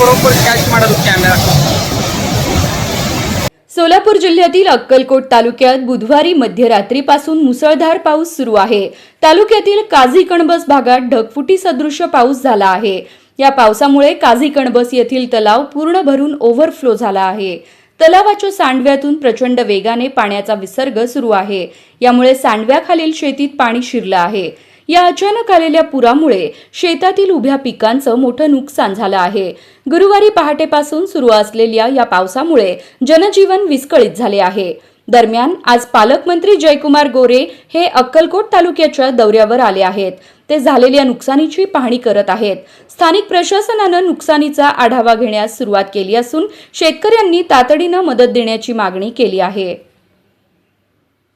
बरोबर कॅच मारत कॅमेरा सोलापूर जिल्ह्यातील अक्कलकोट तालुक्यात बुधवारी मध्यरात्रीपासून मुसळधार पाऊस सुरू आहे. तालुक्यातील काझी कणबस भागात ढगफुटी सदृश्य पाऊस झाला आहे. या पावसामुळे काझी कणबस येथील तलाव पूर्ण भरून ओव्हरफ्लो झाला आहे. तलावाच्या सांडव्यातून प्रचंड वेगाने पाण्याचा विसर्ग सुरू आहे. यामुळे सांडव्याखालील शेतीत पाणी शिरलं आहे. या अचानक आलेल्या पुरामुळे शेतातील उभ्या पिकांचं मोठं नुकसान झालं आहे. गुरुवारी पहाटेपासून सुरू असलेल्या या पावसामुळे जनजीवन विस्कळीत झाले आहे. दरम्यान आज पालकमंत्री जयकुमार गोरे हे अक्कलकोट तालुक्याच्या दौऱ्यावर आले आहेत. ते झालेल्या नुकसानीची पाहणी करत आहेत. स्थानिक प्रशासनानं नुकसानीचा आढावा घेण्यास सुरुवात केली असून शेतकऱ्यांनी तातडीनं मदत देण्याची मागणी केली आहे.